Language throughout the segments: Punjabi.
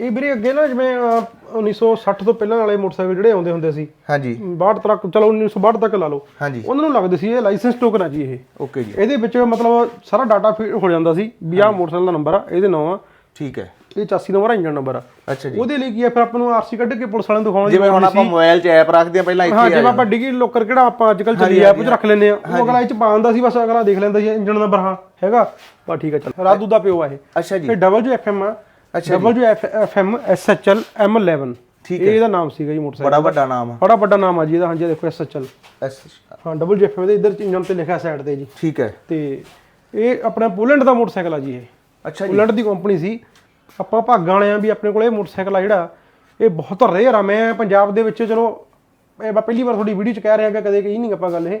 ਇਹ ਵੀਰੇ ਅੱਗੇ ਨਾ ਜਿਵੇਂ ਅਹ, 1960 ਤੋਂ ਪਹਿਲਾਂ ਵਾਲੇ ਮੋਟਰਸਾਈਕਲ ਜਿਹੜੇ ਆਉਂਦੇ ਹੁੰਦੇ ਸੀ ਹਾਂਜੀ। 62 ਤੱਕ ਚਲੋ 1962 ਤੱਕ ਲਾ ਲਓ। ਹਾਂਜੀ। ਉਹਨਾਂ ਨੂੰ ਲੱਗਦੇ ਸੀ ਇਹ ਲਾਇਸੈਂਸ ਟੋਕਨ ਆ ਜੀ ਇਹ। ਓਕੇ ਜੀ। ਇਹਦੇ ਵਿੱਚ ਮਤਲਬ ਸਾਰਾ ਡਾਟਾ ਫੀਡ ਹੋ ਜਾਂਦਾ ਸੀ ਵੀ ਆਹ ਮੋਟਰਸਾਈਕਲ ਦਾ ਨੰਬਰ ਆ ਇਹਦੇ ਨਾਂ ਆ। ਠੀਕ ਹੈ। ਇਹ 84 ਨੰਬਰ ਆ ਇੰਜਨ ਨੰਬਰ ਆ। ਅੱਛਾ ਜੀ। ਉਹਦੇ ਲਈ ਕੀ ਆ ਫਿਰ ਆਪਾਂ ਨੂੰ ਆਰਸੀ ਕੱਢ ਕੇ ਪੁਲਿਸ ਵਾਲਿਆਂ ਨੂੰ ਦਿਖਾਉਣਾ ਜਿਵੇਂ ਹੁਣ ਆਪਾਂ ਮੋਬਾਈਲ 'ਚ ਐਪ ਰੱਖਦੇ ਆ ਪਹਿਲਾਂ ਹਾਂ ਇੱਥੇ ਜਿਵੇਂ ਆਪਾਂ ਡਿਗੀ ਲੋਕਰ ਕਿਹੜਾ ਆਪਾਂ ਅੱਜ ਕੱਲ ਚੱਲੀ ਐਪ 'ਚ ਰੱਖ ਲੈਂਦੇ ਆ ਉਹ ਅਗਲਾ ਇਹ 'ਚ ਪਾ ਦਿੰਦਾ ਸੀ ਬਸ ਅਗਲਾ ਦੇਖ ਲੈਂਦਾ ਸੀ ਇੰਜਨ ਨੰਬਰ ਹਾਂ ਹੈਗਾ? ਬਸ ਠੀਕ ਆ ਚੱਲ। ਰਾਦੂ ਦਾ ਪਿਓ ਆ ਇਹ। ਅੱਛਾ ਜੀ। ਇਹ ਡਬਲ ਜੋ ਐਫਐਮ ਆ। ਡਬਲ ਜੋ। ਐਫਐਮ ਐਸਐਚਐਲ ਐਮ11 ਠੀਕ ਇਹ ਇਹਦਾ ਨਾਮ ਸੀਗਾ ਜੀ ਮੋਟਰਸਾਈਕਲ ਬੜਾ ਵੱਡਾ ਨਾਮ ਆ। ਬੜਾ ਵੱਡਾ ਨਾਮ ਆ ਜੀ ਇਹਦਾ ਹਾਂਜੀ ਦੇਖੋ ਐਸ ਹਾਂ ਡਬਲ ਜੋ ਐਫਐਮ ਦੇ ਇੱਧਰ ਇੰਜਨ ਤੇ ਲਿਖਿਆ ਸਾਈਡ ਤੇ ਜੀ। ਠੀਕ ਹੈ। ਤੇ ਇਹ ਆਪਣਾ ਪੋਲੈਂਡ ਦਾ ਮੋਟਰਸਾਈਕਲ ਆ ਜੀ ਇਹ। ਅੱਛਾ ਜੀ। ਪੋਲੈਂਡ ਦੀ ਕੰਪਨੀ ਸੀ। ਆਪਾਂ ਭਾਗਾਂ ਵਾਲੇ ਆ ਵੀ ਆਪਣੇ ਕੋਲ ਇਹ ਮੋਟਰਸਾਈਕਲ ਆ ਜਿਹੜਾ। ਇਹ ਬਹੁਤ ਰੇਅਰ ਆ। ਮੈਂ ਪੰਜਾਬ ਦੇ ਵਿੱਚ ਚਲੋ ਇਹ ਮੈਂ ਪਹਿਲੀ ਵਾਰ ਤੁਹਾਡੀ ਵੀਡੀਓ ਚ ਕਹਿ ਰਿਹਾ ਕਿ ਕਦੇ ਕਹੀ ਨਹੀਂ ਆਪਾਂ ਗੱਲ ਇਹ।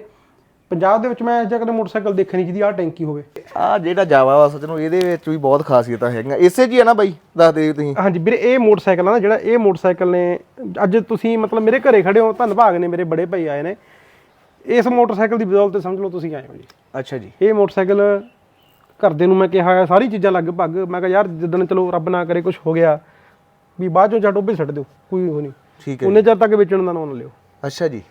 ਪੰਜਾਬ ਦੇ ਵਿੱਚ ਮੈਂ ਅਜੇ ਕਦੇ ਮੋਟਰਸਾਈਕਲ ਦੇਖੇ ਨਹੀਂ ਜਿਹਦੀ ਆਹ ਟੈਂਕੀ ਹੋਵੇ। ਆ ਜਿਹੜਾ ਜਾਵਾ ਵਾ ਸੱਚ ਨੂੰ ਇਹਦੇ ਵਿੱਚ ਵੀ ਬਹੁਤ ਖਾਸੀਅਤਾਂ ਹੈਗੀਆਂ। ਇਸੇ ਹੀ ਆ ਨਾ ਬਾਈ ਦੱਸ ਦਿਓ ਤੁਸੀਂ। ਹਾਂਜੀ ਵੀਰੇ ਇਹ ਮੋਟਰਸਾਈਕਲ ਆ ਨਾ ਜਿਹੜਾ ਇਹ ਮੋਟਰਸਾਈਕਲ ਨੇ ਅੱਜ ਤੁਸੀਂ ਮਤਲਬ ਮੇਰੇ ਘਰੇ ਖੜੇ ਹੋ ਧੰਨਭਾਗ ਨੇ ਮੇਰੇ ਬੜੇ ਭਾਈ ਆਏ ਨੇ। ਇਸ ਮੋਟਰਸਾਈਕਲ ਦੀ ਬਦੌਲਤ ਸਮਝ ਲਓ ਤੁਸੀਂ ਆਏ ਹੋ ਜੀ। ਅੱਛਾ ਜੀ। ਇਹ ਮੋਟਰਸਾਈਕਲ ਘਰਦੇ ਨੂੰ ਮੈਂ ਕਿਹਾ ਆ ਸਾਰੀ ਚੀਜ਼ਾਂ ਲਗਭਗ ਮੈਂ ਕਿਹਾ ਯਾਰ ਜਿੱਦਣ ਚਲੋ ਰੱਬ ਨਾ ਕਰੇ ਕੁਝ ਹੋ ਗਿਆ ਵੀ ਬਾਅਦ ਚੋਂ ਜਾਂ ਟੋਬੇ ਛੱਡ ਦਿਓ ਕੋਈ ਉਹ ਨਹੀਂ। ਠੀਕ ਹੈ ਉਹਨੇ ਚਿਰ ਤੱਕ ਵੇਚਣ ਦਾ ਨਾਂ ਨਾ ਲਿਓ। ਅੱਛਾ ਜੀ।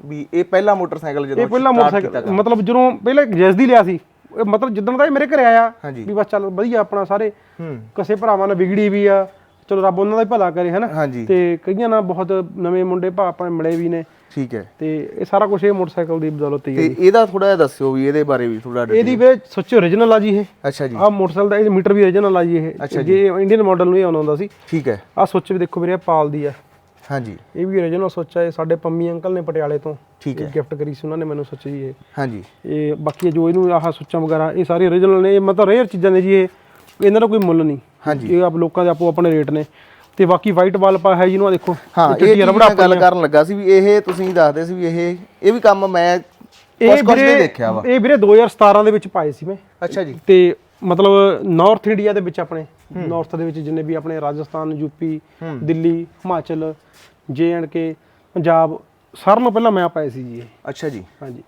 ਵੀ ਇਹ ਪਹਿਲਾ ਮੋਟਰਸਾਈਕਲ ਜਦੋਂ ਇਹ ਪਹਿਲਾ start ਮੋਟਰਸਾਈਕਲ ਮਤਲਬ ਜਦੋਂ ਪਹਿਲੇ ਜੈਸਦੀ ਲਿਆ ਸੀ ਇਹ ਮਤਲਬ ਜਿੱਦਣ ਦਾ ਇਹ ਮੇਰੇ ਘਰੇ ਆਇਆ ਹਾਂਜੀ। ਵੀ ਬਸ ਚੱਲ ਵਧੀਆ ਆਪਣਾ ਸਾਰੇ। ਹੂੰ। ਕਸੇ ਭਰਾਵਾਂ ਨਾਲ ਵਿਗੜੀ ਵੀ ਆ ਚਲੋ ਰੱਬ ਉਹਨਾਂ ਦਾ ਹੀ ਭਲਾ ਕਰੇ ਹਨਾ? ਹਾਂਜੀ। ਤੇ ਕਈਆਂ ਨਾਲ ਬਹੁਤ ਨਵੇਂ ਮੁੰਡੇ ਭਾ ਆਪਾਂ ਮਿਲੇ ਵੀ ਨੇ। ਠੀਕ ਹੈ। ਤੇ ਇਹ ਸਾਰਾ ਕੁਝ ਇਹ ਮੋਟਰਸਾਈਕਲ ਦੀ ਬਦੌਲਤ ਹੀ ਹੈ ਤੇ ਇਹਦਾ ਥੋੜਾ ਜਿਹਾ ਦੱਸਿਓ ਵੀ ਇਹਦੇ ਬਾਰੇ ਵੀ ਥੋੜਾ ਇਹਦੀ ਵੇ ਸੱਚ ਓਰੀਜਨਲ ਆ ਜੀ ਇਹ। ਅੱਛਾ ਜੀ। ਆਹ ਮੋਟਰਸਾਈਕਲ ਦਾ ਇਹ ਮੀਟਰ ਵੀ ਓਰੀਜਨਲ ਆ ਜੀ ਇਹ। ਜੇ ਇੰਡੀਅਨ ਮਾਡਲ ਨੂੰ ਇਹ ਆਉਂਦਾ ਹੁੰਦਾ ਸੀ। ਠੀਕ ਹੈ। ਆਹ ਸੁੱਚ ਵੀ ਦੇਖੋ ਵੀਰੇ ਪਾਲ ਦੀ ਆ। ਹਾਂਜੀ। ਇਹ ਵੀ ਓਰੀਜਨਲ ਸੁੱਚ ਇਹ ਸਾਡੇ ਪੰਮੀ ਅੰਕਲ ਨੇ ਪਟਿਆਲੇ ਤੋਂ। ਠੀਕ ਹੈ। ਗਿਫਟ ਕਰੀ ਸੀ ਉਹਨਾਂ ਨੇ ਮੈਨੂੰ ਸੁੱਚ ਜੀ ਇਹ। ਹਾਂਜੀ। ਇਹ ਬਾਕੀ ਜੋ ਇਹਨੂੰ ਆਹ ਸੁੱਚਾਂ ਵਗੈਰਾ ਇਹ ਸਾਰੇ ਓਰੀਜਨਲ ਨੇ ਇਹ ਮਤਲਬ ਰੇਅਰ ਚੀਜ਼ਾਂ ਨੇ ਜੀ ਇਹ। ਇਹਨਾਂ ਦਾ ਕੋਈ ਮੁੱਲ ਨਹੀਂ। ਹਾਂਜੀ। ਇਹ ਆਪ ਲੋਕਾਂ ਦੇ ਆਪੋ ਆਪਣੇ ਰੇਟ ਨੇ। ਤੇ ਬਾਕੀ ਵਾਈਟ ਵਾਲ ਪਾ ਹੈ ਜਿਹਨੂੰ ਆ ਦੇਖੋ। ਹਾਂ ਇਹ ਰਬੜਾ ਗੱਲ ਕਰਨ ਲੱਗਾ ਸੀ ਵੀ ਇਹ ਤੁਸੀਂ ਦੱਸਦੇ ਸੀ ਵੀ ਇਹ ਇਹ ਵੀ ਕੰਮ ਮੈਂ ਇਹ ਵੀਰੇ ਦੇਖਿਆ ਵਾ। ਇਹ ਵੀਰੇ 2017 ਦੇ ਵਿੱਚ ਪਾਏ ਸੀ ਮੈਂ। ਅੱਛਾ ਜੀ। ਤੇ ਮਤਲਬ ਨਾਰਥ ਇੰਡੀਆ ਦੇ ਵਿੱਚ ਆਪਣੇ ਨਾਰਥ ਦੇ ਵਿੱਚ ਜਿੰਨੇ ਵੀ ਆਪਣੇ ਰਾਜਸਥਾਨ ਯੂਪੀ ਦਿੱਲੀ ਹਿਮਾਚਲ ਜੇ ਐਂਡ ਕੇ ਪੰਜਾਬ ਸਾਰਿਆਂ ਨੂੰ ਪਹਿਲਾਂ ਮੈਂ ਪਾਏ ਸੀ ਜੀ ਇਹ। ਅੱਛਾ ਜੀ। ਹਾਂਜੀ।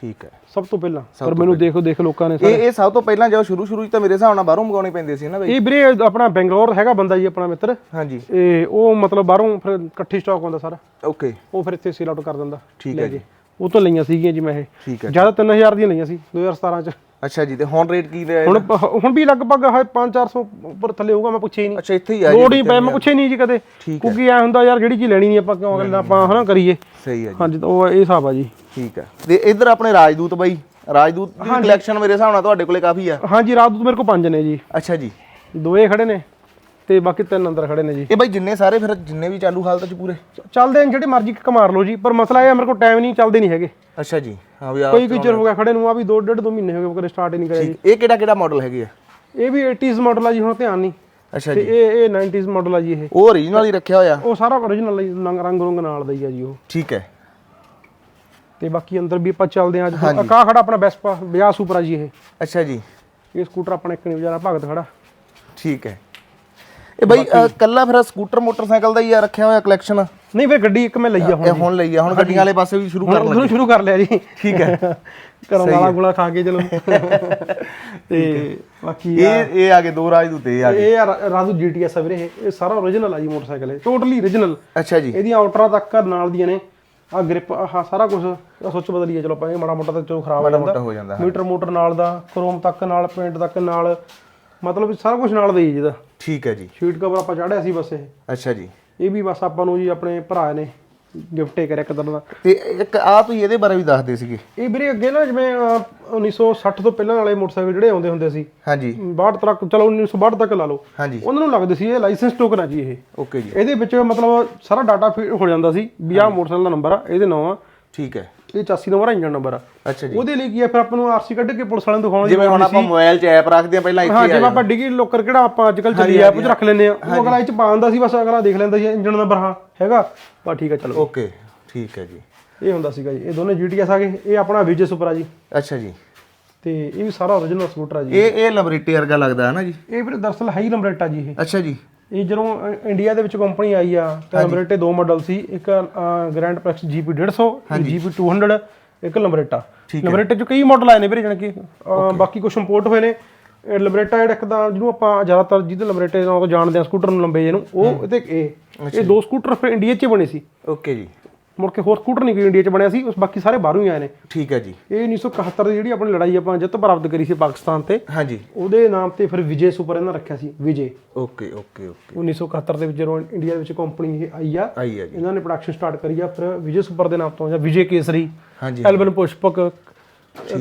ਠੀਕ ਹੈ। ਸਭ ਤੋਂ ਪਹਿਲਾਂ। ਪਰ ਮੈਨੂੰ ਦੇਖੋ ਦੇਖ ਲੋਕਾਂ ਨੇ ਇਹ ਇਹ ਸਭ ਤੋਂ ਪਹਿਲਾਂ ਜਦੋਂ ਸ਼ੁਰੂ ਸ਼ੁਰੂ 'ਚ ਤਾਂ ਮੇਰੇ ਹਿਸਾਬ ਨਾਲ ਬਾਹਰੋਂ ਮੰਗਾਉਣੇ ਪੈਂਦੇ ਸੀ ਨਾ ਬਈ। ਇਹ ਵੀਰੇ ਆਪਣਾ ਬੈਂਗਲੌਰ ਹੈਗਾ ਬੰਦਾ ਜੀ ਆਪਣਾ ਮਿੱਤਰ। ਹਾਂਜੀ। ਇਹ ਉਹ ਮਤਲਬ ਬਾਹਰੋਂ ਫਿਰ ਇਕੱਠੀ ਸਟਾਕ ਆਉਂਦਾ ਸਾਰਾ। ਓਕੇ। ਉਹ ਫਿਰ ਇੱਥੇ ਸੇਲ ਆਊਟ ਕਰ ਦਿੰਦਾ। ਠੀਕ ਹੈ। ਜੀ। ਉਹ ਤੋਂ ਲਈਆਂ ਸੀਗੀਆਂ ਜੀ ਮੈਂ ਇਹ। ਠੀਕ ਹੈ ਜ਼ਿਆਦਾ 3000 ਦੀਆਂ ਲਈਆਂ ਸੀ 2017 ਚ। ਅੱਛਾ ਜੀ ਤੇ ਹੁਣ ਰੇਟ ਕੀ ਰਿਹਾ ਹੁਣ ਪ- ਹੁਣ ਵੀ ਲਗਭਗ 5-400 ਉੱਪਰ ਥੱਲੇ ਹੋਊਗਾ ਮੈਂ ਪੁੱਛਿਆ ਹੀ ਨਹੀਂ। ਅੱਛਾ ਇੱਥੇ ਹੀ ਆ ਲੋੜ ਹੀ ਪੈ ਮੈਂ ਪੁੱਛਿਆ ਹੀ ਨਹੀਂ ਜੀ ਕਦੇ। ਠੀਕ ਕਿਉਂਕਿ ਐ ਹੁੰਦਾ ਯਾਰ ਜਿਹੜੀ ਚੀਜ਼ ਲੈਣੀ ਨਹੀਂ ਆਪਾਂ ਕਿਉਂ ਅਗਲੇ ਆਪਾਂ ਹਨਾ ਕਰੀਏ। ਸਹੀ ਹੈ ਜੀ। ਹਾਂਜੀ ਤਾਂ ਉਹ ਇਹ ਹਿਸਾਬ ਆ ਜੀ। ਠੀਕ ਹੈ ਤੇ ਇੱਧਰ ਆਪਣੇ ਰਾਜਦੂਤ ਬਾਈ ਰਾਜਦੂਤ ਦੀ ਕਲੈਕਸ਼ਨ ਮੇਰੇ ਹਿਸਾਬ ਨਾਲ ਤੁਹਾਡੇ ਕੋਲੇ ਕਾਫੀ ਆ। ਹਾਂਜੀ ਰਾਤ ਨੂੰ ਮੇਰੇ ਕੋਲ ਪੰਜ ਨੇ ਜੀ। ਅੱਛਾ ਜੀ। ਦੋਏ ਖੜੇ ਨੇ ਤੇ ਬਾਕੀ ਤਿੰਨ ਅੰਦਰ ਖੜੇ ਨੇ ਜੀ। ਇਹ ਬਾਈ ਜਿੰਨੇ ਸਾਰੇ ਫਿਰ ਜਿੰਨੇ ਵੀ ਚਾਲੂ ਹਾਲਤ 'ਚ ਪੂਰੇ? ਚੱਲਦੇ ਨੇ ਜਿਹੜੇ ਮਰਜ਼ੀ ਕਮਾਰ ਲਓ ਜੀ ਪਰ ਮਸਲਾ ਇਹ ਆ ਮੇਰੇ ਕੋਲ ਟਾਈਮ ਨਹੀਂ ਚੱਲਦੇ ਨਹੀਂ ਹੈਗੇ। ਅੱਛਾ ਜੀ। ਹਾਂ ਵੀ ਆ ਕੋਈ ਕੋਈ ਚਿਰ ਹੋ ਗਿਆ ਖੜੇ ਨੂੰ ਆ ਵੀ 2 ਡੇਢ ਦੋ ਮਹੀਨੇ ਹੋ ਗਏ ਕਦੇ ਸਟਾਰਟ ਹੀ ਨਹੀਂ ਕਰਿਆ ਜੀ। ਇਹ ਕਿਹੜਾ ਕਿਹੜਾ ਮਾਡਲ ਹੈਗੇ ਆ? ਇਹ ਵੀ 80s ਮਾਡਲ ਆ ਜੀ ਹੁਣ ਧਿਆਨ ਨਹੀਂ। ਅੱਛਾ ਜੀ। ਇਹ ਇਹ 90s ਮਾਡਲ ਆ ਜੀ ਇਹ। ਉਹ ਓਰੀਜਨਲ ਹੀ ਰੱਖਿਆ ਹੋਇਆ? ਉਹ ਸਾਰਾ ਓਰੀਜਨਲ ਰੰਗ ਰੰਗ ਨਾਲ ਦਾ ਹੀ ਆ ਜੀ ਉਹ। ਠੀਕ ਹੈ। ਤੇ ਬਾਕੀ ਅੰਦਰ ਵੀ ਆਪਾਂ ਚੱਲਦੇ ਆ ਅੱਜ। ਕਾ ਖੜਾ ਆਪਣਾ ਵੈਸਪਾ 50 ਸੁਪਰ ਆ ਜੀ ਇਹ। ਅੱਛਾ ਜੀ। ਇਹ ਸਕੂਟਰ ਆਪਣਾ ਇੱਕ ਨਹੀਂ ਵਿਚਾਰਾ ਭਗਤ ਖੜਾ। ਠੀਕ ਹੈ। ਇਹ ਬਾਈ ਅ, ਕੱਲਾ ਫਿਰ ਸਕੂਟਰ ਮੋਟਰਸਾਈਕਲ ਦਾ ਹੀ ਆ ਰੱਖਿਆ ਹੋਇਆ ਕਲੈਕਸ਼ਨ ਨਹੀਂ ਫਿਰ ਗੱਡੀ ਇੱਕ ਮੈਂ ਲਈ ਆ ਹੁਣ ਇਹ ਹੁਣ ਲਈ ਆ ਹੁਣ ਗੱਡੀਆਂ ਵਾਲੇ ਪਾਸੇ ਵੀ ਸ਼ੁਰੂ ਕਰ ਉਧਰੋਂ ਸ਼ੁਰੂ ਕਰ ਲਿਆ ਜੀ। ਠੀਕ ਹੈ। ਘਰੋਂ ਗਾਲਾ ਗੁਲਾ ਖਾ ਕੇ ਚਲੋ। ਤੇ ਬਾਕੀ ਇਹ ਇਹ ਆ ਗਏ ਦੋ ਰਾਜਦੂਤ ਇਹ ਆ ਗਏ। ਇਹ ਆ ਰਾ- ਰਾਜੂ ਜੀਟੀਐਸ ਆ ਵੀਰੇ ਇਹ ਇਹ ਸਾਰਾ ਓਰੀਜਨਲ ਆ ਜੀ ਮੋਟਰਸਾਈਕਲ ਇਹ। ਟੋਟਲੀ ਓਰੀਜਨਲ ਅੱਛਾ ਜੀ। ਇਹਦੀਆਂ ਆਊਟਰਾਂ ਤੱਕ ਨਾਲ ਦੀਆਂ ਨੇ। ਆ ਗ੍ਰਿਪ ਆਹ ਸਾਰਾ ਕੁਝ ਸੁੱਚ ਬਦਲੀ ਆ ਚਲੋ ਆਪਾਂ ਇਹ ਮਾੜਾ ਮੋਟਾ ਤਾਂ ਚਲੋ ਖਰਾਬ ਹੋ ਮਾੜਾ ਜਾਂਦਾ। ਮੋਟਾ ਹੋ ਜਾਂਦਾ ਮੀਟਰ ਮੋਟਰ ਨਾਲ ਦਾ ਕ੍ਰੋਮ ਤੱਕ ਨਾਲ ਪੇਂਟ ਤੱਕ ਨਾਲ ਮਤਲਬ ਸਾਰਾ ਕੁਝ ਨਾਲ ਦਾ ਹੀ ਜਿਹਦਾ ਠੀਕ ਹੈ ਜੀ। ਸ਼ੀਟ ਕਵਰ ਆਪਾਂ ਚਾੜਿਆ ਸੀ ਬਸ ਇਹ। ਅੱਛਾ ਜੀ। ਇਹ ਵੀ ਬਸ ਆਪਾਂ ਨੂੰ ਜੀ ਆਪਣੇ ਭਰਾ ਨੇ ਗਿਫਟ ਕਰਿਆ ਇੱਕ ਤਰ੍ਹਾਂ ਦਾ। ਤੇ ਇੱਕ ਆ ਤੁਸੀਂ ਇਹਦੇ ਬਾਰੇ ਵੀ ਦੱਸਦੇ ਸੀਗੇ? ਇਹ ਵੀਰੇ ਅੱਗੇ ਨਾ ਜਿਵੇਂ ਅਹ, 1960 ਤੋਂ ਪਹਿਲਾਂ ਵਾਲੇ ਮੋਟਰਸਾਈਕਲ ਜਿਹੜੇ ਆਉਂਦੇ ਹੁੰਦੇ ਸੀ। ਹਾਂਜੀ। 62 ਤੱਕ ਚਲੋ 1962 ਤੱਕ ਲਾ ਲਓ। ਹਾਂਜੀ। ਉਹਨਾਂ ਨੂੰ ਲੱਗਦੇ ਸੀ ਇਹ ਲਾਇਸੈਂਸ ਟੋਕਨ ਆ ਜੀ ਇਹ। ਓਕੇ ਜੀ। ਇਹਦੇ ਵਿੱਚ ਮਤਲਬ ਸਾਰਾ ਡਾਟਾ ਫੀਡ ਹੋ ਜਾਂਦਾ ਸੀ ਵੀ ਆਹ ਮੋਟਰਸਾਈਕਲ ਦਾ ਨੰਬਰ ਆ ਇਹਦੇ ਨਾਂ ਆ। ਠੀਕ ਹੈ। ਇਹ 84 ਨੰਬਰ ਆ ਇੰਜਨ ਨੰਬਰ ਆ। ਅੱਛਾ ਜੀ। ਉਹਦੇ ਲਈ ਕੀ ਆ ਫਿਰ ਆਪਾਂ ਨੂੰ ਆਰਸੀ ਕੱਢ ਕੇ ਪੁਲਿਸ ਵਾਲਿਆਂ ਨੂੰ ਦਿਖਾਉਣਾ ਜਿਵੇਂ ਹੁਣ ਆਪਾਂ ਮੋਬਾਈਲ 'ਚ ਐਪ ਰੱਖਦੇ ਆ ਪਹਿਲਾਂ ਹਾਂ ਇੱਥੇ ਜਿਵੇਂ ਆਪਾਂ ਡਿਗੀ ਲੋਕਰ ਕਿਹੜਾ ਆਪਾਂ ਅੱਜ ਕੱਲ ਚੱਲੀ ਐਪ 'ਚ ਰੱਖ ਲੈਂਦੇ ਆ ਉਹ ਅਗਲਾ ਇਹ 'ਚ ਪਾ ਦਿੰਦਾ ਸੀ ਬਸ ਅਗਲਾ ਦੇਖ ਲੈਂਦਾ ਸੀ ਇੰਜਨ ਨੰਬਰ ਹਾਂ ਹੈਗਾ? ਬਸ ਠੀਕ ਆ ਚਲੋ। ਓਕੇ ਠੀਕ ਹੈ ਜੀ। ਇਹ ਹੁੰਦਾ ਸੀਗਾ ਜੀ। ਇਹ ਦੋਨੇ ਜੀਟੀਐਸ ਆ ਗਏ। ਇਹ ਆਪਣਾ ਵਿਜੇ ਸੁਪਰ ਆ ਜੀ। ਅੱਛਾ ਜੀ। ਤੇ ਇਹ ਵੀ ਸਾਰਾ ਓਰੀਜਨਲ ਸਕੂਟਰ ਆ ਜੀ। ਇਹ ਇਹ ਲਬਰੇਟੇ ਵਰਗਾ ਲੱਗਦਾ ਹੈ ਨਾ ਜੀ? ਇਹ ਫਿਰ ਹਾਈ ਨੰਬਰੇਟ ਆ ਜੀ ਇਹ। ਅੱਛਾ ਜੀ। ਇਹ ਜਦੋਂ ਇੰਡੀਆ ਦੇ ਵਿੱਚ ਕੰਪਨੀ ਆਈ ਆ ਤਾਂ ਨੰਬਰੇਟੇ ਦੋ ਮਾਡਲ ਸੀ ਇੱਕ ਗ੍ਰੈਂਡ ਪ੍ਰੈਕਸ GP 150 GP 200 ਇੱਕ ਨੰਬਰੇਟਾ ਨੰਬਰੇਟੇ ਚ ਕਈ ਮਾਡਲ ਆਏ ਨੇ ਵੀਰੇ ਜਾਣੀ ਕਿ ਬਾਕੀ ਕੁਝ ਇੰਪੋਰਟ ਹੋਏ ਨੇ। ਲੰਬਰੇਟਾ ਜਿਹੜਾ ਇੱਕ ਤਾਂ ਜਿਹਨੂੰ ਆਪਾਂ ਜ਼ਿਆਦਾਤਰ ਜਿਹਦੇ ਲੰਬਰੇਟੇ ਨਾਲ ਜਾਣਦੇ ਆ ਸਕੂਟਰ ਨੂੰ ਲੰਬੇ ਜਿਹਨੂੰ ਉਹ ਤੇ ਇਹ। ਇਹ ਦੋ ਸਕੂਟਰ ਫਿਰ ਇੰਡੀਆ 'ਚ ਹੀ ਬਣੇ ਸੀ। ਓਕੇ ਜੀ। ਮੁੜ ਕੇ ਹੋਰ ਸਕੂਟਰ ਨਹੀਂ ਕੋਈ ਇੰਡੀਆ 'ਚ ਬਣਿਆ ਸੀ ਉਸ ਬਾਕੀ ਸਾਰੇ ਬਾਹਰੋਂ ਹੀ ਆਏ ਨੇ। ਠੀਕ ਹੈ ਜੀ। ਇਹ 1971 ਦੀ ਜਿਹੜੀ ਆਪਣੀ ਲੜਾਈ ਆਪਾਂ ਜਿੱਤ ਪ੍ਰਾਪਤ ਕਰੀ ਸੀ ਪਾਕਿਸਤਾਨ ਤੇ ਹਾਂਜੀ। ਉਹਦੇ ਨਾਮ ਤੇ ਫਿਰ ਵਿਜੇ ਸੁਪਰ ਇਹਨਾਂ ਰੱਖਿਆ ਸੀ ਵਿਜੇ। Okay okay okay. 1971 ਦੇ ਵਿੱਚ ਜਦੋਂ ਇੰਡੀਆ ਦੇ ਵਿੱਚ ਕੰਪਨੀ ਇਹ ਆਈ ਆ ਆਈ ਹੈ ਜੀ। ਇਹਨਾਂ ਨੇ ਪ੍ਰੋਡਕਸ਼ਨ ਸਟਾਰਟ ਕਰੀ ਆ ਫਿਰ ਵਿਜੇ ਸੁਪਰ ਦੇ ਨਾਮ ਤੋਂ ਜਾਂ ਵਿਜੇ ਕੇਸਰੀ ਹਾਂਜੀ। ਐਲਬਨ ਪੁਸ਼ਪਕ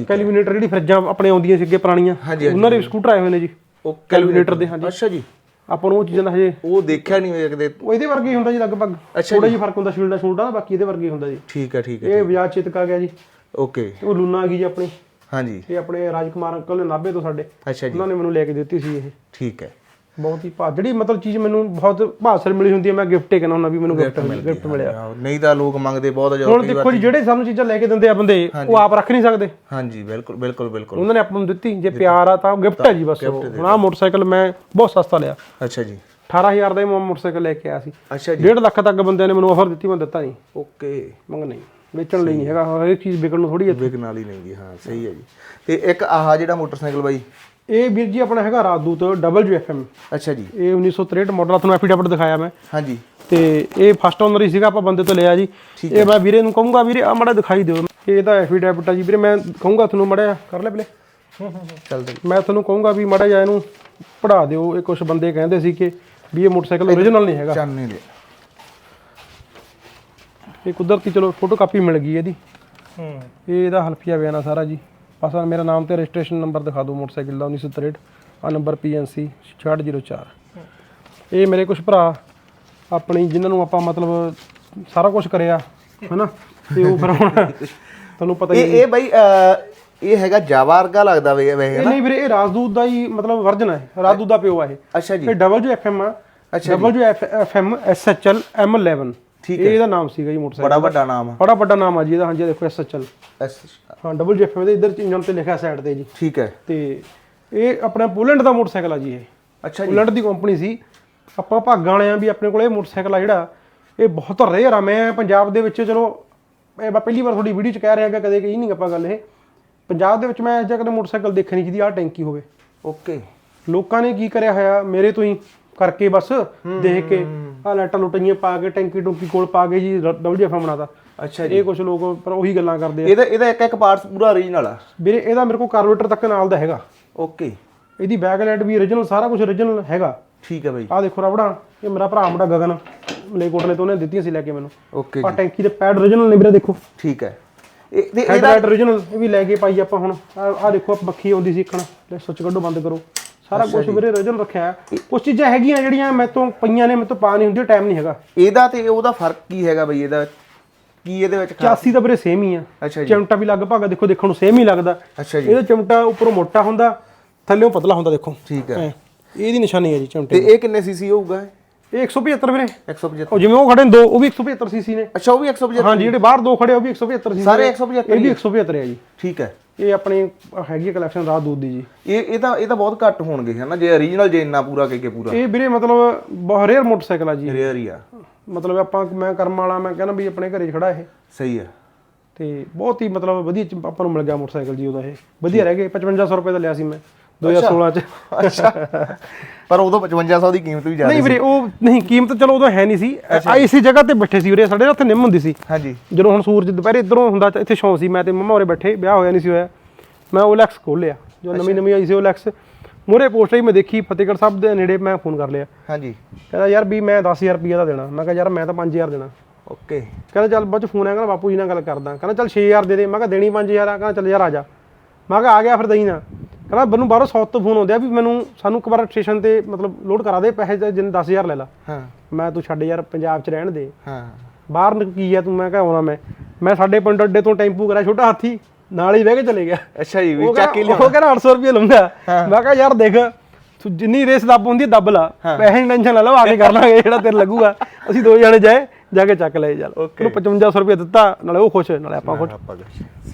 ਕੈਲੀਮੀਨੇਟਰ ਜਿਹੜੀ ਫਰਿੱਜਾਂ ਆਪਣੇ ਆਉਂਦੀਆਂ ਸੀ ਅੱਗੇ ਪੁਰਾਣੀਆਂ ਉਹਨਾਂ ਦੇ ਸਕੂਟਰ ਆਏ ਹੋਏ ਨੇ ਜੀ। ਉਹ ਕੈਲੀਮੀਨੇਟਰ ਦੇ ਹਾਂਜੀ। ਅੱਛਾ ਜੀ। ਆਪਾਂ ਨੂੰ ਉਹ ਚੀਜ਼ਾਂ ਦਾ ਹਜੇ ਉਹ ਦੇਖਿਆ ਨਹੀਂ ਹੋਇਆ ਕਦੇ ਉਹ ਇਹਦੇ ਵਰਗੇ ਹੀ ਹੁੰਦਾ ਜੀ ਲਗਭਗ। ਅੱਛਾ ਥੋੜਾ ਜਿਹਾ ਫ਼ਰਕ ਹੁੰਦਾ ਸ਼ੀਲਡਾ ਸ਼ੂਲਡਾ ਦਾ ਬਾਕੀ ਇਹਦੇ ਵਰਗੇ ਹੀ ਹੁੰਦਾ ਜੀ। ਠੀਕ ਹੈ ਠੀਕ ਹੈ ਇਹ ਬਜਾਜ ਚੇਤਕ ਆ ਗਿਆ ਜੀ। ਓਕੇ। ਉਹ ਲੂਨਾ ਆ ਗਈ ਜੀ ਆਪਣੀ। ਹਾਂਜੀ। ਇਹ ਆਪਣੇ ਰਾਜਕੁਮਾਰ ਅੰਕਲ ਨੇ ਨਾਭੇ ਤੋਂ ਸਾਡੇ। ਅੱਛਾ ਜੀ। ਉਹਨਾਂ ਨੇ ਮੈਨੂੰ ਲੈ ਕੇ ਦਿੱਤੀ ਸੀ ਇਹ। ਠੀਕ ਹੈ। ਬਹੁਤ ਹੀ ਭਾ ਜਿਹੜੀ ਮਤਲਬ ਚੀਜ਼ ਮੈਨੂੰ ਬਹੁਤ ਭਾਸਰ ਮਿਲੀ ਹੁੰਦੀ ਹੈ ਮੈਂ ਗਿਫਟ ਹੀ ਕਹਿੰਦਾ ਹੁੰਦਾ ਵੀ ਮੈਨੂੰ ਗਿਫਟ ਗਿਫਟ ਮਿਲਿਆ। ਨਹੀਂ ਤਾਂ ਲੋਕ ਮੰਗਦੇ ਬਹੁਤ ਜ਼ਿਆਦਾ ਹੁਣ ਦੇਖੋ ਜੀ ਜਿਹੜੇ ਸਾਨੂੰ ਚੀਜ਼ਾਂ ਲੈ ਕੇ ਦਿੰਦੇ ਆ ਬੰਦੇ ਉਹ ਆਪ ਰੱਖ ਨਹੀਂ ਸਕਦੇ। ਹਾਂਜੀ ਬਿਲਕੁਲ ਬਿਲਕੁਲ ਬਿਲਕੁਲ। ਉਹਨਾਂ ਨੇ ਆਪਾਂ ਨੂੰ ਦਿੱਤੀ ਜੇ ਪਿਆਰ ਆ ਤਾਂ ਗਿਫਟ ਹੈ ਜੀ ਬਸ ਉਹ। ਹੁਣ ਆਹ ਮੋਟਰਸਾਈਕਲ ਮੈਂ ਬਹੁਤ ਸਸਤਾ ਲਿਆ। ਅੱਛਾ ਜੀ। 18000 ਦਾ ਹੀ ਮੋਟਰਸਾਈਕਲ ਲੈ ਕੇ ਆਇਆ ਸੀ। ਅੱਛਾ ਜੀ। 1.5 ਲੱਖ ਤੱਕ ਬੰਦਿਆਂ ਨੇ ਮੈਨੂੰ ਆਫਰ ਦਿੱਤੀ ਮੈਂ ਦਿੱਤਾ ਨਹੀਂ। ਓਕੇ। ਮੰਗ ਨਹੀਂ। ਵੇਚਣ ਲਈ ਨਹੀਂ ਹੈਗਾ ਹਰੇਕ ਚੀਜ਼ ਵਿਕਣ ਨੂੰ ਥੋੜੀ ਹੈ ਵਿਕਣ ਵਾਲੀ ਨਹੀਂ ਗੀ ਹਾਂ ਸਹੀ ਹੈ ਜੀ। ਤੇ ਇੱਕ ਆਹ ਜਿਹੜਾ ਮੋਟਰਸਾਈਕਲ ਬਾਈ ਇਹ ਵੀਰ ਜੀ ਆਪਣਾ ਹੈਗਾ ਰਾਜਦੂਤ WFM ਅੱਛਾ ਜੀ। ਇਹ 1963 ਮਾਡਲ ਤੁਹਾਨੂੰ ਐਫੀਡੈਵਿਟ ਦਿਖਾਇਆ ਮੈਂ। ਹਾਂਜੀ। ਤੇ ਇਹ ਫਸਟ ਓਨਰ ਹੀ ਸੀਗਾ ਆਪਾਂ ਬੰਦੇ ਤੋਂ ਲਿਆ ਜੀ। ਇਹ ਮੈਂ ਵੀਰੇ ਨੂੰ ਕਹੂੰਗਾ ਵੀਰੇ ਆ ਮੜਾ ਦਿਖਾਈ ਦਿਓ। ਇਹ ਤਾਂ ਐਫੀਡੈਵਿਟ ਆ ਜੀ। ਵੀਰੇ ਮੈਂ ਕਹੂੰਗਾ ਤੁਹਾਨੂੰ ਮੜਾ ਕਰ ਲੈ ਪਲੇ ਚੱਲਦੇ ਮੈਂ ਤੁਹਾਨੂੰ ਕਹੂੰਗਾ ਵੀ ਮੜਾ ਜਾ ਇਹਨੂੰ ਪੜਾ ਦਿਓ। ਇਹ ਕੁਝ ਬੰਦੇ ਕਹਿੰਦੇ ਸੀ ਕਿ ਵੀ ਇਹ ਮੋਟਰਸਾਈਕਲ ਓਰੀਜਨਲ ਨਹੀਂ ਹੈਗਾ। ਚਾਨਣੇ ਦੇ ਇਹ ਕੁਦਰਤੀ ਚਲੋ ਫੋਟੋ ਕਾਪੀ ਮਿਲ ਗਈ ਇਹਦੀ। ਹੂੰ। ਇਹ ਇਹਦਾ ਹਲਫੀਆ ਬਿਆਨ ਆ ਸਾਰਾ ਜੀ। ਬਸ ਆਹ ਮੇਰਾ ਨਾਮ ਤੇ ਰਜਿਸਟ੍ਰੇਸ਼ਨ ਨੰਬਰ ਦਿਖਾ ਦਿਓ ਮੋਟਰਸਾਈਕਲ ਦਾ 1963 ਆ ਨੰਬਰ PNC 6604 ਇਹ ਮੇਰੇ ਕੁਝ ਭਰਾ ਆਪਣੀ ਜਿਨ੍ਹਾਂ ਨੂੰ ਆਪਾਂ ਮਤਲਬ ਸਾਰਾ ਕੁਝ ਕਰਿਆ ਹੈਨਾ? ਤੇ ਉਹ ਫਿਰ ਹੁਣ ਤੁਹਾਨੂੰ ਪਤਾ ਹੀ ਇਹ ਇਹ ਬਾਈ ਅਹ, ਇਹ ਹੈਗਾ ਜਾਵਾ ਵਰਗਾ ਲੱਗਦਾ ਵੇ ਵੇ ਇਹ ਨਹੀਂ ਵੀਰੇ ਇਹ ਰਾਜਦੂਤ ਦਾ ਹੀ ਮਤਲਬ ਵਰਜਨ ਹੈ। ਰਾਜਦੂਤ ਦਾ ਪਿਓ ਆ ਇਹ। ਅੱਛਾ ਜੀ। ਇਹ WFM ਆ WFM SHL M11 ਠੀਕ ਇਹ ਇਹਦਾ ਨਾਮ ਸੀਗਾ ਜੀ ਮੋਟਰਸਾਈਕਲ ਬੜਾ ਵੱਡਾ ਨਾਮ ਆ। ਬੜਾ ਵੱਡਾ ਨਾਮ ਆ ਜੀ ਇਹਦਾ ਹਾਂਜੀ ਦੇਖੋ SHL ਐਸ ਹਾਂ WFM ਦੇ ਇੱਧਰ ਇੰਜਨ ਤੇ ਲਿਖਿਆ ਸਾਈਡ ਤੇ ਜੀ। ਠੀਕ ਹੈ। ਤੇ ਇਹ ਆਪਣਾ ਪੋਲੈਂਡ ਦਾ ਮੋਟਰਸਾਈਕਲ ਆ ਜੀ ਇਹ। ਅੱਛਾ ਜੀ। ਪੋਲੈਂਡ ਦੀ ਕੰਪਨੀ ਸੀ। ਆਪਾਂ ਭਾਗਾਂ ਵਾਲੇ ਆ ਵੀ ਆਪਣੇ ਕੋਲ ਇਹ ਮੋਟਰਸਾਈਕਲ ਆ ਜਿਹੜਾ ਇਹ ਬਹੁਤ ਰੇਅਰ ਆ। ਮੈਂ ਪੰਜਾਬ ਦੇ ਵਿੱਚ ਚਲੋ ਇਹ ਮੈਂ ਪਹਿਲੀ ਵਾਰ ਤੁਹਾਡੀ ਵੀਡੀਓ ਚ ਕਹਿ ਰਿਹਾ ਕਿ ਕਦੇ ਕਹੀ ਨਹੀਂ ਆਪਾਂ ਗੱਲ ਇਹ। ਪੰਜਾਬ ਦੇ ਵਿੱਚ ਮੈਂ ਅਜੇ ਕਦੇ ਮੋਟਰਸਾਈਕਲ ਦੇਖਿਆ ਨਹੀਂ ਜਿਹਦੀ ਆਹ ਟੈਂਕੀ ਹੋਵੇ। ਓਕੇ। ਲੋਕਾਂ ਨੇ ਕੀ ਕਰਿਆ ਹੋਇਆ ਮੇਰੇ ਤੋਂ ਹੀ ਕਰਕੇ ਬਸ ਦੇਖ ਕੇ ਆ ਲਾਈਟਾਂ ਲੁਟੀਆਂ ਪਾ ਕੇ ਟੈਂਕੀ ਟੁੰਕੀ ਕੋਲ ਪਾ ਕੇ ਜੀ WFM ਬਣਾਤਾ। ਅੱਛਾ ਇਹ ਕੁਝ ਲੋਕ ਪਰ ਉਹੀ ਗੱਲਾਂ ਕਰਦੇ ਆ। ਇਹਦਾ ਇਹਦਾ ਇੱਕ ਇੱਕ ਪਾਰਟਸ ਪੂਰਾ ਓਰੀਜਨਲ ਆ। ਵੀਰੇ ਇਹਦਾ ਮੇਰੇ ਕੋਲ ਕਾਰਬੋਰੇਟਰ ਤੱਕ ਨਾਲ ਦਾ ਹੈਗਾ। ਓਕੇ। ਇਹਦੀ ਬੈਕ ਲਾਈਟ ਵੀ origignal ਸਾਰਾ ਕੁਝ origignal ਹੈਗਾ। ਠੀਕ ਹੈ ਬਾਈ। ਆਹ ਦੇਖੋ ਰਬੜਾ ਇਹ ਮੇਰਾ ਭਰਾ ਮੁੰਡਾ ਗਗਨ ਮਲੇਕੋਟਲੇ ਤੋਂ ਉਹਨੇ ਦਿੱਤੀਆਂ ਸੀ ਲੈ ਕੇ ਮੈਨੂੰ। ਓਕੇ ਆ ਟੈਂਕੀ ਦੇ ਪੈਡ origignal ਨੇ ਵੀਰੇ ਦੇਖੋ। ਠੀਕ ਹੈ ਇਹ ਤੇ ਹੈਡ ਲਾਈਟ origignal ਵੀ ਲੈ ਕੇ ਪਾਈ ਆਪਾਂ ਹੁਣ। ਆਹ ਦੇਖੋ ਬੱਖੀ ਆਉਂਦੀ ਸੀ ਇੱਕਣ ਲੈ ਸੁੱਚ ਕੱਢੋ ਬੰਦ ਕਰੋ। ਸਾਰਾ ਕੁਝ ਵੀਰੇ origignal ਰੱਖਿਆ ਹੈ। ਕੁਝ ਚੀਜ਼ਾਂ ਹੈਗੀਆਂ ਜਿਹੜੀਆਂ ਮੇਰੇ ਤੋਂ ਪਈਆਂ ਨੇ ਮੇਰੇ ਤੋਂ ਪਾ ਨਹੀਂ ਹੁੰਦੀ ਟਾਈਮ ਨਹੀਂ ਹੈਗਾ। ਇਹਦਾ ਤੇ ਉਹਦਾ ਫ਼ਰਕ ਕੀ ਹੈਗਾ ਬਈ ਇਹਦਾ? ਕੀ ਇਹਦੇ ਵਿੱਚ ਖਾਸ 84 ਦਾ ਵੀਰੇ ਸੇਮ ਹੀ ਆ। ਚਮਟਾ ਵੀ ਲਗਭਗ ਦੇਖੋ ਦੇਖਣ ਨੂੰ ਸੇਮ ਹੀ ਲੱਗਦਾ। ਅੱਛਾ ਜੀ। ਇਹਦਾ ਚਮਟਾ ਉੱਪਰੋਂ ਮੋਟਾ ਹੁੰਦਾ ਥੱਲੇੋਂ ਪਤਲਾ ਹੁੰਦਾ ਦੇਖੋ। ਠੀਕ ਹੈ। ਇਹਦੀ ਨਿਸ਼ਾਨੀ ਹੈ ਜੀ ਚਮਟੇ ਤੇ ਇਹ ਕਿੰਨੇ ਸੀਸੀ ਹੋਊਗਾ ਇਹ? 175 ਵੀਰੇ। 175 ਉਹ ਜਿਵੇਂ ਉਹ ਖੜੇ ਨੇ ਦੋ ਉਹ ਵੀ 175 ਸੀਸੀ ਨੇ। ਅੱਛਾ ਉਹ ਵੀ 175 ਹਾਂਜੀ ਜਿਹੜੇ ਬਾਹਰ ਦੋ ਖੜੇ ਉਹ ਵੀ 175 ਸੀ ਸਾਰੇ 175 ਇਹ ਵੀ 175 ਹੈ ਜੀ। ਠੀਕ ਹੈ। ਇਹ ਆਪਣੀ ਹੈਗੀ ਕਲੈਕਸ਼ਨ ਰਾਤ ਦੂਧ ਦੀ ਜੀ। ਇਹ ਇਹ ਤਾਂ ਇਹ ਤਾਂ ਬਹੁਤ ਘੱਟ ਹੋਣਗੇ ਹਨਾ ਜੇ ਓਰੀਜਨਲ ਜੇ ਇੰਨਾ ਪੂਰਾ ਕੇ ਪੂਰਾ। ਇਹ ਵੀਰੇ ਮਤਲਬ ਬਹੁਤ ਰੇਅਰ ਮੋਟਰਸਾਈਕਲ ਆ ਜੀ। ਰੇਅਰ ਹੀ ਆ। ਮਤਲਬ ਆਪਾਂ ਮੈਂ ਕਰਮ ਵਾਲਾ ਮੈਂ ਕਹਿੰਦਾ ਵੀ ਆਪਣੇ ਘਰੇ ਖੜਾ ਇਹ। ਸਹੀ ਆ। ਤੇ ਬਹੁਤ ਹੀ ਮਤਲਬ ਵਧੀਆ ਆਪਾਂ ਨੂੰ ਮਿਲ ਗਿਆ ਮੋਟਰਸਾਈਕਲ ਜੀ ਉਹਦਾ ਇਹ। ਵਧੀਆ ਰਹਿ ਗਏ 5500 ਰੁਪਏ ਦਾ ਲਿਆ ਸੀ ਮੈਂ। 2016 ਚ। ਅੱਛਾ। ਪਰ ਉਦੋਂ 5500 ਦੀ ਕੀਮਤ ਵੀ ਜ਼ਿਆਦਾ ਨਹੀਂ ਵੀਰੇ ਉਹ ਨਹੀਂ ਕੀਮਤ ਚਲੋ ਉਦੋਂ ਹੈ ਨਹੀਂ ਸੀ। ਆ ਇਸੇ ਜਗ੍ਹਾ ਤੇ ਬੈਠੇ ਸੀ ਵੀਰੇ ਸਾਡੇ ਨਾਲ ਉੱਥੇ ਨਿੰਮ ਹੁੰਦੀ ਸੀ। ਹਾਂਜੀ। ਜਦੋਂ ਹੁਣ ਸੂਰਜ ਦੁਪਹਿਰੇ ਇਧਰੋਂ ਹੁੰਦਾ ਇੱਥੇ ਛਾਂ ਸੀ। ਮੈਂ ਤੇ ਮੰਮਾ ਹੋਰੇ ਬੈਠੇ ਵਿਆਹ ਹੋਇਆ ਨਹੀਂ ਸੀ ਹੋਇਆ। ਮੈਂ OLX ਖੋਲਿਆ ਜੋ ਨਵੀਂ ਨਵੀਂ ਆਈ ਸੀ OLX ਮੂਹਰੇ ਪੋਸਟਰ ਹੀ ਮੈਂ ਦੇਖੀ ਫਤਿਹਗੜ੍ਹ ਸਾਹਿਬ ਦੇ ਨੇੜੇ ਮੈਂ ਫੋਨ ਕਰ ਲਿਆ। ਹਾਂਜੀ। ਕਹਿੰਦਾ ਯਾਰ ਵੀ ਮੈਂ 10000 ਰੁਪਏ ਦਾ ਦੇਣਾ। ਮੈਂ ਕਿਹਾ ਯਾਰ ਮੈਂ ਤਾਂ 5000 ਦੇਣਾ। ਓਕੇ। ਕਹਿੰਦਾ ਚੱਲ ਬਾਅਦ ਚ ਫੋਨ ਆਇਆ ਕਹਿੰਦਾ ਬਾਪੂ ਜੀ ਨਾਲ ਗੱਲ ਕਰਦਾ। ਕਹਿੰਦਾ ਚੱਲ 6000 ਦੇ ਦੇ। ਮੈਂ ਕਿਹਾ ਦੇਣੀ 5000 ਆ। ਕਹਿੰਦਾ ਚੱਲ ਯਾਰ ਆ ਜਾ। ਮੈਂ ਕਿਹਾ ਆ ਗਿਆ ਫਿਰ ਦਈ ਨਾ ਕਹਿੰਦਾ ਮੈਨੂੰ ਬਾਹਰੋਂ ਸਾਊਥ ਤੋਂ ਫੋਨ ਆਉਂਦਿਆ ਵੀ ਮੈਨੂੰ ਸਾਨੂੰ ਇੱਕ ਵਾਰ ਸਟੇਸ਼ਨ ਤੇ ਮਤਲਬ ਲੋਡ ਕਰਾ ਦੇ ਪੈਸੇ ਜਿੰਨ 10000 ਲੈ ਲਾ। ਹਾਂ। ਮੈਂ ਤੂੰ ਛੱਡ ਯਾਰ ਪੰਜਾਬ ਚ ਰਹਿਣ ਦੇ। ਹਾਂ। ਬਾਹਰ ਕੀ ਆ ਤੂੰ? ਮੈਂ ਕਿਹਾ ਆਉਣਾ ਮੈਂ। ਮੈਂ ਸਾਡੇ ਪਿੰਡ ਅੱਡੇ ਤੋਂ ਟੈਂਪੂ ਕਰਿਆ ਛੋਟਾ ਹਾਥੀ ਨਾਲ ਹੀ ਬਹਿ ਕੇ ਚਲੇ ਗਿਆ। ਅੱਛਾ ਜੀ ਵੀ ਚੱਕ ਕੇ ਕਹਿੰਦਾ ਉਹ ਕਹਿੰਦਾ 800 ਰੁਪਏ ਲਊਂਗਾ। ਮੈਂ ਕਿਹਾ ਯਾਰ ਦੇਖ ਤੂੰ ਜਿੰਨੀ ਰੇਸ ਦੱਬ ਹੁੰਦੀ ਹੈ ਦੱਬ ਲਾ। ਪੈਸੇ ਦੀ ਟੈਨਸ਼ਨ ਲੈ ਲਓ ਆ ਕੇ ਕਰ ਲਾਂਗੇ ਜਿਹੜਾ ਤੇਰੇ ਲੱਗੂਗਾ। ਅਸੀਂ ਦੋ ਜਣੇ ਜਾਏ ਜਾ ਕੇ ਚੱਕ ਲਏ ਚੱਲ। ਉਹਨੂੰ 5500 ਰੁਪਏ ਦਿੱਤਾ ਨਾਲੇ ਉਹ ਖੁਸ਼ ਨਾਲੇ ਆਪਾਂ ਖੁਸ਼।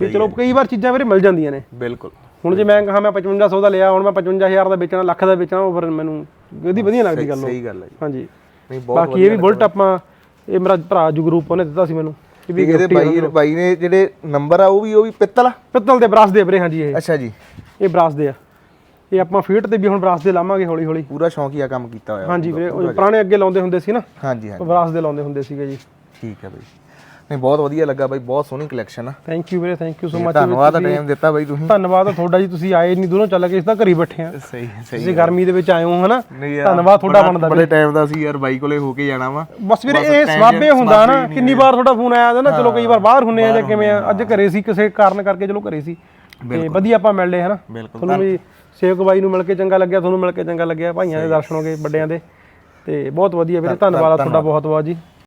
ਵੀ ਚਲੋ ਕਈ ਵਾਰ ਚੀਜ਼ਾਂ ਵੀਰੇ ਮਿਲ ਜਾਂਦੀਆਂ ਨੇ। ਬਿਲਕੁਲ। ਹੁਣ ਜੇ ਮੈਂ ਕਹਾਂ ਮੈਂ 5500 ਦਾ ਲਿਆ ਹੁਣ ਮੈਂ 55000 ਦਾ ਵੇਚਣਾ ਲੱਖ ਦਾ ਵੇਚਣਾ ਉਹ ਫਿਰ ਮੈਨੂੰ ਉਹਦੀ ਵਧੀਆ ਲੱਗਦੀ ਗੱਲ ਸਹੀ ਗੱਲ ਹੈ ਜੀ। ਹਾਂਜੀ। ਨਹੀਂ ਬਹੁਤ ਬਾਕੀ ਇਹ ਵੀ ਬੁਲਟ ਆਪਾਂ ਇਹ ਮੇਰਾ ਭਰਾ ਜੂ ਗਰੁੱਪ ਉਹਨੇ ਦਿੱਤਾ ਸੀ ਮੈਨੂੰ। ਇਹ ਵੀ ਇਹਦੇ ਬਾਈ ਬਾਈ ਨੇ ਜਿਹੜੇ ਨੰਬਰ ਆ ਉਹ ਵੀ ਉਹ ਵੀ ਪਿੱਤਲ ਆ? ਪਿੱਤਲ ਦੇ ਬਰਾਸ ਦੇ ਵੀਰੇ ਹਾਂਜੀ ਇਹ। ਅੱਛਾ ਜੀ। ਇਹ ਬਰਾਸ ਦੇ ਆ। ਇਹ ਆਪਾਂ ਫੀਟ ਤੇ ਵੀ ਹੁਣ ਵਿਰਾਸਤ ਦੇ ਲਾਵਾਂਗੇ ਹੌਲੀ ਹੌਲੀ ਪੂਰਾ ਸ਼ੌਂਕੀਆ ਕੰਮ ਕੀਤਾ ਹੋਇਆ। ਹਾਂਜੀ ਵੀਰੇ ਪੁਰਾਣੇ ਅੱਗੇ ਲਾਉਂਦੇ ਹੁੰਦੇ ਸੀ ਨਾ? ਹਾਂਜੀ ਹਾਂਜੀ। ਵਿਰਾਸਤ ਦੇ ਲਾਉਂਦੇ ਹੁੰਦੇ ਸੀਗੇ ਜੀ। ਠੀਕ ਹੈ ਬਾਈ। ਨਹੀਂ ਬਹੁਤ ਵਧੀਆ ਲੱਗਾ ਬਾਈ ਬਹੁਤ ਸੋਹਣੀ ਕਲੈਕਸ਼ਨ ਆ। ਥੈਂਕ ਯੂ ਵੀਰੇ ਥੈਂਕ ਯੂ ਸੋ ਮਚ ਧੰਨਵਾਦ ਟਾਈਮ ਦਿੱਤਾ ਬਾਈ ਤੁਸੀਂ। ਧੰਨਵਾਦ ਤੁਹਾਡਾ ਜੀ ਤੁਸੀਂ ਆਏ ਨਹੀਂ ਦੂਰੋਂ ਚੱਲ ਕੇ ਇਸ ਤਾਂ ਘਰੀ ਬੈਠੇ ਆ। ਸਹੀ ਸਹੀ ਤੁਸੀਂ ਗਰਮੀ ਦੇ ਵਿੱਚ ਆਏ ਹੋ ਹਨਾ? ਧੰਨਵਾਦ ਤੁਹਾਡਾ ਬਣਦਾ ਬੜੇ ਟਾਈਮ ਦਾ ਸੀ ਯਾਰ ਬਾਈ ਕੋਲੇ ਹੋ ਕੇ ਜਾਣਾ ਵਾ। ਬਸ ਵੀਰੇ ਇਹ ਸਵਾਬੇ ਹੁੰਦਾ ਨਾ ਕਿੰਨੀ ਵਾਰ ਤੁਹਾਡਾ ਫੋਨ ਆਇਆ ਨਾ ਚਲੋ ਕਈ ਵਾਰ ਬਾਹਰ ਹੁੰਨੇ ਆ ਜਾਂ ਕਿਵੇਂ ਆ ਅੱਜ ਘਰੇ ਸੀ ਕਿਸੇ ਕਾਰਨ ਕਰਕੇ ਚਲੋ ਘਰੇ ਸੀ। ਤੇ ਵਧੀਆ ਆਪਾਂ ਮਿਲ ਲਏ ਹਨਾ ਤੁਹਾਨੂੰ ਵੀ ਸੇਵਕ ਬਾਈ ਨੂੰ ਮਿਲ ਕੇ ਚੰਗਾ ਲੱਗਿਆ ਤੁਹਾਨੂੰ ਮਿਲ ਕੇ ਚੰਗਾ ਲੱਗਿਆ ਭਾਈਆਂ ਦੇ ਦਰਸ਼ਨ ਹੋ ਗਏ ਵੱਡਿਆਂ ਦੇ। ਤੇ ਬਹੁਤ ਵਧੀਆ ਵੀਰੇ ਧੰਨਵਾਦ। ਤੁਹਾਡਾ ਬਹੁਤ ਬਹੁਤ ਜੀ।